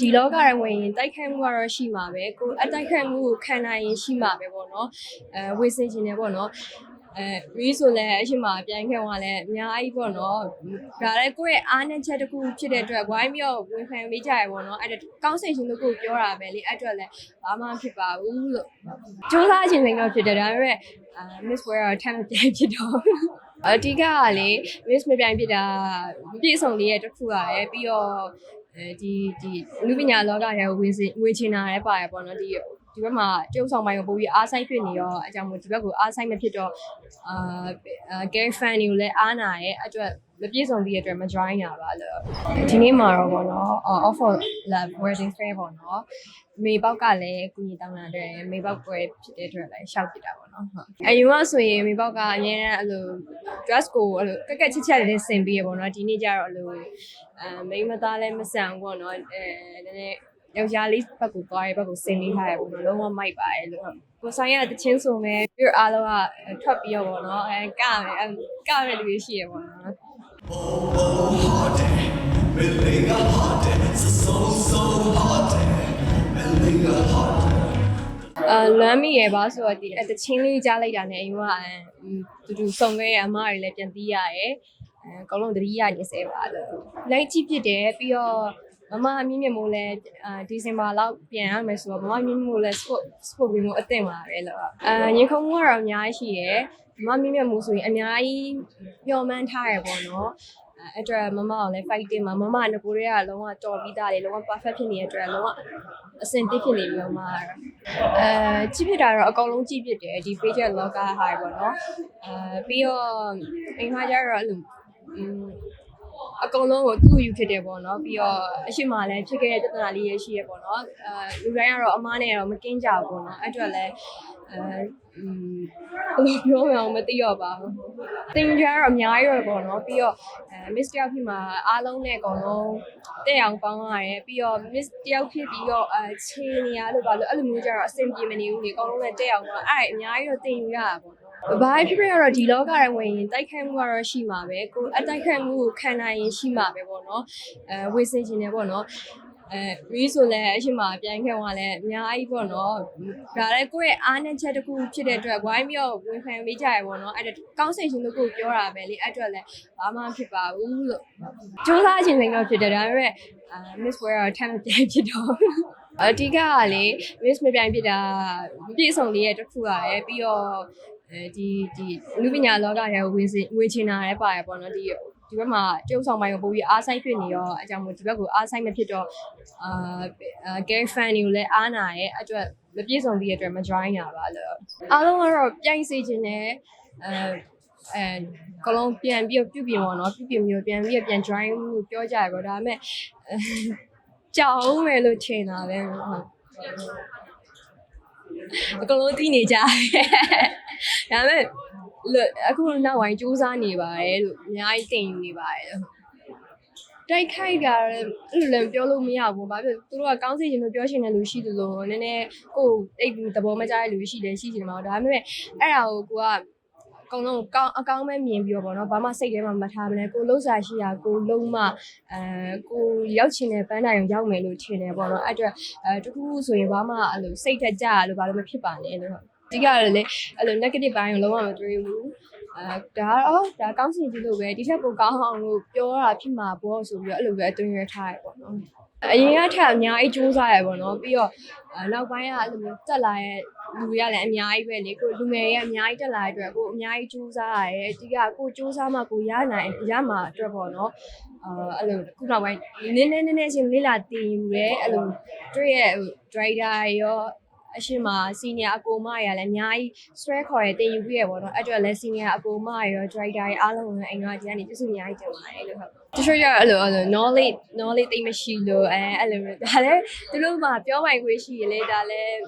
ဒီလောကရဝင်ရင်တိုက်ခိုက်မှုကတော့ရှိမှာပဲကိုအတိုက်ခိုက်မှုကိုခံနိုင်ရင်ရှိမှာပဲပေါ့နော်အဲဝေစင်ခြင်းတယ်ပေါ့နော်အဲရီဆိုလည်းအရှိမအပြိုင်ခဲ့သွားလဲအများကြီးပေါ့နော်ဒါလည်းကိုယ့်ရဲ့အားနည်းချက်တစ်ခုဖြစ်တဲ့အတွက်ဝိုင်းပြီးတော့ဝင်ခံပေးကြရပေါ့နော်အဲ့ဒါကောင်းစိတ်ရှင်တို့ကိုပြောတာပဲလေအဲ့အတွက်လည်းဘာမှဖြစ်ပါဘူးလို့စူးစမ်းခြင်းစိန်တော့ဖြစ်တယ်ဒါပေမဲ့အာ Miss Wear တော့ time ပြိုင်ဖြစ်တော့ အဓိကကလေ Miss မပြိုင်ဖြစ်တာမပြည့်စုံလေးရဲ့တစ်ခုရတယ်ပြီးတော့အဲဒီဒီလူပညာလောကရဲ့ဝင်စင်ဝင်ချင်တာလည်းပါတယ်ပေါ့နော်ဒီ ဒီဘက်မှာကျုပ်ဆောင်ပိုင်းကိုပို့ပြီးအားဆိုင်ဖြစ်နေရောအကြောင်းမို့ဒီဘက်ကိုအားဆိုင်မဖြစ်တော့အာ gay fan တွေကိုလည်းအားနာရဲ့အတွက်မပြည့်စုံသေးတဲ့အတွက်မ join ရပါလို့ဒီနေ့မှာတော့ပေါ့နော် offer love wedding fair ပေါ့နော်မေပေါက်ကလည်းကုညီတောင်းလာတဲ့မေပေါက်ပွဲဖြစ်တဲ့အတွက်လည်းရှောက်ပြတာပေါ့နော်ဟုတ်အရင်ကဆိုရင်မေပေါက်ကအများနဲ့အဲ့လို dress ကိုအဲ့လိုကက်ကက်ချစ်ချက်လေးဆင်ပြီးရပေါ့နော်ဒီနေ့ကျတော့အဲ့လိုအဲမိန်းမသားလည်းမဆန်ဘူးပေါ့နော်အဲနည်းနည်း ယောက်ျားလေးဘက်ကိုသွားရဲဘက်ကိုဆင်လေးထားရပေါ့နော်လုံးဝမိုက်ပါရဲ့လို့ကိုဆိုင်ရတချင်းဆိုမဲ့ပြီးအားလုံးကထွက်ပြီးတော့ပေါ့နော်အဲကမယ်အဲကမယ်လူတွေရှိရပေါ့နော်အာလမ်းမိရပါဆိုတော့ဒီအတချင်းလေးကြားလိုက်တာနဲ့အရင်ကအမ်တူတူစုံခဲ့ရအမတွေလည်းပြန်သိရရဲအဲအကုန်လုံးတတိယနေစေပါလို့လိုက်ကြည့်ဖြစ်တယ်ပြီးတော့ မမအမြင့်မြင့်မိုးလဲအာဒီဇင်ဘာလောက်ပြန်ရမယ်ဆိုတော့မမအမြင့်မြင့်မိုးလဲ sport sport ဘီမိုးအသင့်ပါပဲလို့အာရင်ခုံမိုးကတော့အများကြီးရှိရယ်မမအမြင့်မြင့်မိုးဆိုရင်အများကြီးပျော်မှန်းထားရပေါ့နော်အဲ့အတွက်မမကိုလည်း fighting မှာမမကငကိုတွေကလုံးဝတော်ပြီးသားလေလုံးဝ perfect ဖြစ်နေတဲ့အတွက်လုံးဝအဆင်ပြေဖြစ်နေပြီမမကတော့အဲကြည့်ဖြစ်တာတော့အကောင်လုံးကြည့်ဖြစ်တယ်ဒီ page ရဲ့ log ဟာပေါ့နော်အဲပြီးတော့အိမ်မှာကျတော့အဲ့လိုอืม အကုန်လုံးကိုသူ့ယူဖြစ်တယ်ပေါ့နော်ပြီးတော့အရှိမလည်းဖြစ်ခဲ့တဲ့ပြဿနာလေးရရှိရပေါ့နော်အဲလူတိုင်းကတော့အမားနဲ့တော့မကင်းကြဘူးပေါ့နော်အဲ့အတွက်လည်းအဲอืมဘယ်လိုပြောမလဲမသိတော့ပါဘူးတင်ကြတော့အများကြီးတော့ပေါ့နော်ပြီးတော့အဲ miss တယောက်ဖြစ်မှာအားလုံးနဲ့အကုန်လုံးတဲ့အောင်ပေါင်းရတယ်ပြီးတော့ miss တယောက်ဖြစ်ပြီးတော့အဲခြေနေရလို့ပါလို့အဲ့လိုမျိုးကြတော့အဆင်ပြေမနေဘူးလေအကုန်လုံးနဲ့တဲ့အောင်ပါအဲ့အများကြီးတော့တင်ယူရတာပေါ့နော် ဘာဖြစ်ဖြစ်ကတော့ဒီလောကရဝင်ရင်တိုက်ခိုက်မှုကတော့ရှိမှာပဲကိုအတိုက်ခိုက်မှုကိုခံနိုင်ရင်ရှိမှာပဲပေါ့နော်အဲဝေစင်ခြင်းတယ်ပေါ့နော်အဲရီဆိုလည်းအရှိမအပြိုင်ခဲ့သွားလဲအများကြီးပေါ့နော်ဒါလည်းကိုယ့်ရဲ့အားနည်းချက်တစ်ခုဖြစ်တဲ့အတွက်ဝိုင်းပြီးတော့ဝင်ခံပေးကြရပေါ့နော်အဲ့ဒါကောင်းစိတ်ရှင်တို့ကိုပြောတာပဲလေအဲ့အတွက်လည်းဘာမှဖြစ်ပါဘူးလို့စူးစမ်းခြင်းစိန်တော့ဖြစ်တယ်ဒါပေမဲ့အာ Miss Wear တော့ time ပြိုင်ဖြစ်တော့အဓိကကလေ Miss မပြိုင်ဖြစ်တာမပြည့်စုံလေးရဲ့တစ်ခုပါရဲ့ပြီးတော့ အဲဒီဒီလူပညာလောကရဲ့ဝင်စင်ဝင်ချင်တာလည်းပါရပေါ့နော်ဒီဒီဘက်မှာကျုပ်ဆောင်ပိုင်းကိုပို့ပြီးအားဆိုင်ဖြစ်နေရောအကြောင်းမို့ဒီဘက်ကိုအားဆိုင်မဖြစ်တော့အာ gay fan တွေကိုလည်းအားနာရဲ့အတွက်မပြည့်စုံသေးတဲ့အတွက်မ join ရပါလို့အားလုံးကတော့ပြိုင်စေခြင်းနဲ့အဲအဲကလုံးပြန်ပြီးပြုပြင်ပေါ့နော်ပြုပြင်မျိုးပြန်ပြီးပြန် join လို့ပြောကြရပေါ့ဒါပေမဲ့ကြောက်မယ်လို့ထင်တာပဲဟုတ် အကုန်လုံးသိနေကြတယ်ဒါပေမဲ့လို့အခုနောက်ဝိုင်းစူးစမ်းနေပါတယ်လို့အများကြီးတင်ယူနေပါတယ်လို့တိုက်ခိုက်တာလည်းအဲ့လိုလည်းပြောလို့မရဘူး။ဘာဖြစ်လို့သူတို့ကကောင်းစီခြင်းလို့ပြောရှင်တဲ့လူရှိသလိုနည်းနည်းကိုယ်တိတ်ပြီးသဘောမကျတဲ့လူရှိတယ်ရှိချင်မှာဒါပေမဲ့အဲ့ဒါကိုကိုက အကုန်လုံးကောင်းအကောင်းပဲမြင်ပြီးတော့ဗောနော်ဘာမှစိတ်ထဲမှာမထားမလဲကိုလုံးစားရှိတာကိုလုံးမအဲကိုရောက်ချင်တဲ့ပန်းတိုင်ကိုရောက်မယ်လို့ထင်တယ်ဗောနော်အဲ့အတွက်အဲတခုခုဆိုရင်ဘာမှအဲ့လိုစိတ်ထက်ကြရလို့ဘာလို့မဖြစ်ပါနဲ့လို့အဓိကလည်းလေအဲ့လို negative ဘိုင်းကိုလုံးဝမတွေးဘူးအဲဒါကတော့ဒါကောင်းစီကြီးလို့ပဲဒီထက်ပိုကောင်းအောင်လို့ပြောတာဖြစ်မှာပေါ့ဆိုပြီးတော့အဲ့လိုပဲအတွင်းရထားရပေါ့နော် အရင်ကထက်အများကြီးစူးစမ်းရပေါ့နော်ပြီးတော့နောက်ပိုင်းကအဲ့လိုမျိုးတက်လာတဲ့လူတွေကလည်းအများကြီးပဲလေကိုလူငယ်တွေကအများကြီးတက်လာတဲ့အတွက်ကိုအများကြီးစူးစမ်းရတယ်အဓိကကိုစူးစမ်းမှကိုရနိုင်ရမှာအတွက်ပေါ့နော်အာအဲ့လိုခုနောက်ပိုင်းနည်းနည်းနည်းနည်းချင်းလေးလာတင်ယူရဲအဲ့လိုတွေ့ရဲ့ driver ရော အရှိမ senior အကိုမရလည်းအများကြီး stress ခေါ်ရတင်ယူပြီးရပေါ့နော်အဲ့အတွက်လည်း senior အကိုမရော driver တွေအားလုံးလည်းအိမ်ကဒီကနေပြည့်စုံအများကြီးတင်ပါတယ်လို့ဟုတ်တချို့ရအဲ့လိုအဲ့လို knowledge knowledge သိမရှိလို့အဲအဲ့လိုမျိုးဒါလည်းသူတို့မှပြောပိုင်ခွင့်ရှိရလေဒါလည်း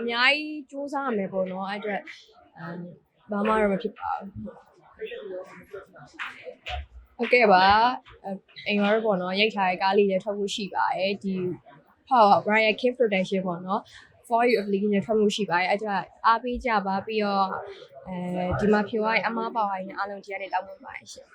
အများကြီးစူးစမ်းရမယ်ပေါ့နော်အဲ့အတွက်အမ်ဘာမှတော့မဖြစ်ပါဘူးဟုတ်ကဲ့ပါအိမ်ရောပေါ့နော်ရိုက်ထားတဲ့ကားလေးလည်းထွက်ဖို့ရှိပါတယ်ဒီဟော Brian King Production ပေါ့နော် for you of league နဲ့ထွက်မှုရှိပါတယ်အဲ့ဒါအားပေးကြပါပြီးတော့အဲဒီမှာဖြိုးရအမားပါဝိုင်းနဲ့အားလုံးကြီးရတဲ့တောင်းပန်ပါတယ်ရှင်